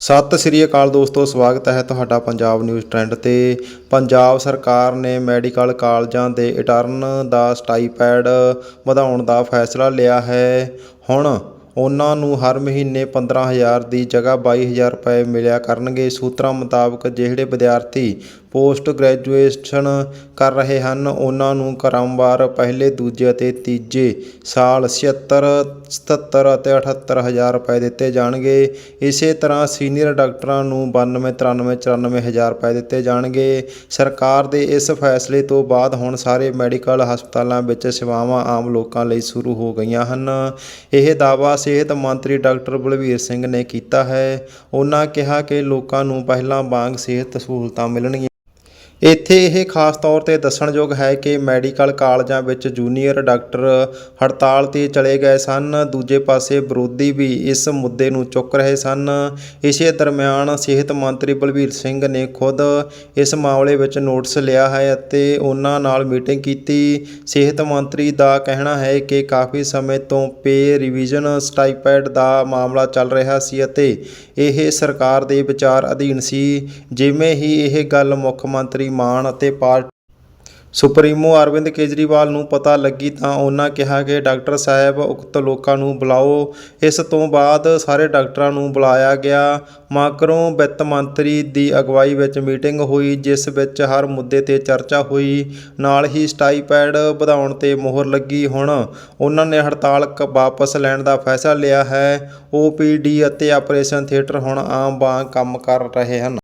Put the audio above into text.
ਸਤਿ ਸ੍ਰੀ ਅਕਾਲ ਦੋਸਤੋ, ਸਵਾਗਤ ਹੈ ਤੁਹਾਡਾ ਪੰਜਾਬ ਨਿਊਜ਼ ਟ੍ਰੈਂਡ ਤੇ। ਪੰਜਾਬ ਸਰਕਾਰ ਨੇ ਮੈਡੀਕਲ ਕਾਲਜਾਂ ਦੇ ਇਟਰਨ ਦਾ ਸਟਾਈਪੈਡ ਵਧਾਉਣ ਦਾ ਫੈਸਲਾ ਲਿਆ ਹੈ। ਹੁਣ ਉਹਨਾਂ ਨੂੰ ਹਰ ਮਹੀਨੇ 15000 ਦੀ ਜਗ੍ਹਾ 22000 ਰੁਪਏ ਮਿਲਿਆ ਕਰਨਗੇ। ਸੂਤਰਾਂ ਮੁਤਾਬਕ ਜਿਹੜੇ ਵਿਦਿਆਰਥੀ ਪੋਸਟ ਗ੍ਰੈਜੂਏਸ਼ਨ ਕਰ ਰਹੇ ਹਨ। ਉਹਨਾਂ ਨੂੰ ਕ੍ਰਮਵਾਰ ਪਹਿਲੇ, ਦੂਜੇ ਅਤੇ ਤੀਜੇ ਸਾਲ 76 77 ਅਤੇ ਅਠੱਤਰ ਹਜ਼ਾਰ ਰੁਪਏ ਦਿੱਤੇ ਜਾਣਗੇ। ਇਸੇ ਤਰ੍ਹਾਂ ਸੀਨੀਅਰ ਡਾਕਟਰਾਂ ਨੂੰ 92 93 94 ਹਜ਼ਾਰ ਰੁਪਏ ਦਿੱਤੇ ਜਾਣਗੇ। ਸਰਕਾਰ ਦੇ ਇਸ ਫੈਸਲੇ ਤੋਂ ਬਾਅਦ ਹੁਣ ਸਾਰੇ ਮੈਡੀਕਲ ਹਸਪਤਾਲਾਂ ਵਿੱਚ ਸੇਵਾਵਾਂ ਆਮ ਲੋਕਾਂ ਲਈ ਸ਼ੁਰੂ ਹੋ ਗਈਆਂ ਹਨ। ਇਹ ਦਾਅਵਾ ਸਿਹਤ ਮੰਤਰੀ ਡਾਕਟਰ ਬਲਵੀਰ ਸਿੰਘ ਨੇ ਕੀਤਾ ਹੈ। ਉਹਨਾਂ ਕਿਹਾ ਕਿ ਲੋਕਾਂ ਨੂੰ ਪਹਿਲਾਂ ਵਾਂਗ ਸਿਹਤ ਸਹੂਲਤਾਂ ਮਿਲਣਗੀਆਂ। ਇੱਥੇ ਇਹ ਖਾਸ ਤੌਰ ਤੇ ਦੱਸਣਯੋਗ ਹੈ ਕਿ ਮੈਡੀਕਲ ਕਾਲਜਾਂ ਵਿੱਚ ਜੂਨੀਅਰ ਡਾਕਟਰ ਹੜਤਾਲ ਤੇ ਚਲੇ ਗਏ ਸਨ। ਦੂਜੇ ਪਾਸੇ ਵਿਰੋਧੀ ਵੀ ਇਸ ਮੁੱਦੇ ਨੂੰ ਚੁੱਕ ਰਹੇ ਸਨ। ਇਸੇ ਦਰਮਿਆਨ ਸਿਹਤ ਮੰਤਰੀ ਬਲਬੀਰ ਸਿੰਘ ਨੇ ਖੁਦ ਇਸ ਮਾਮਲੇ ਵਿੱਚ ਨੋਟਿਸ ਲਿਆ ਹੈ ਅਤੇ ਉਹਨਾਂ ਨਾਲ ਮੀਟਿੰਗ ਕੀਤੀ। ਸਿਹਤ ਮੰਤਰੀ ਦਾ ਕਹਿਣਾ ਹੈ ਕਿ ਕਾਫੀ ਸਮੇਂ ਤੋਂ ਪੇ ਰਿਵੀਜ਼ਨ ਸਟਾਈਪੈਡ ਦਾ ਮਾਮਲਾ ਚੱਲ ਰਿਹਾ ਸੀ ਅਤੇ ਇਹ ਸਰਕਾਰ ਦੇ ਵਿਚਾਰ ਅਧੀਨ ਸੀ। ਜਿਵੇਂ ਹੀ ਇਹ ਗੱਲ ਮੁੱਖ ਮੰਤਰੀ ਮਾਨ ਅਤੇ ਪਾਰਟੀ ਸੁਪਰੀਮੋ ਅਰਵਿੰਦ ਕੇਜਰੀਵਾਲ ਨੂੰ ਪਤਾ ਲੱਗੀ ਤਾਂ ਉਹਨਾਂ ਕਿਹਾ ਕਿ ਡਾਕਟਰ ਸਾਹਿਬ ਉਕਤ ਲੋਕਾਂ ਨੂੰ ਬੁਲਾਓ। ਇਸ ਤੋਂ ਬਾਅਦ ਸਾਰੇ ਡਾਕਟਰਾਂ ਨੂੰ ਬੁਲਾਇਆ ਗਿਆ। ਮਾਕਰੋਂ ਵਿੱਤ ਮੰਤਰੀ ਦੀ ਅਗਵਾਈ ਵਿੱਚ ਮੀਟਿੰਗ ਹੋਈ, ਜਿਸ ਵਿੱਚ ਹਰ ਮੁੱਦੇ ਤੇ ਚਰਚਾ ਹੋਈ। ਨਾਲ ਹੀ ਸਟਾਈਪੈਡ ਵਧਾਉਣ ਤੇ ਮੋਹਰ ਲੱਗੀ। ਹੁਣ ਉਹਨਾਂ ਨੇ ਹੜਤਾਲ ਕ- ਵਾਪਸ ਲੈਣ ਦਾ ਫੈਸਲਾ ਲਿਆ ਹੈ। ਓਪੀਡੀ ਅਤੇ ਆਪਰੇਸ਼ਨ ਥੀਏਟਰ ਹੁਣ ਆਮ ਵਾਂਗ ਕੰਮ ਕਰ ਰਹੇ ਹਨ।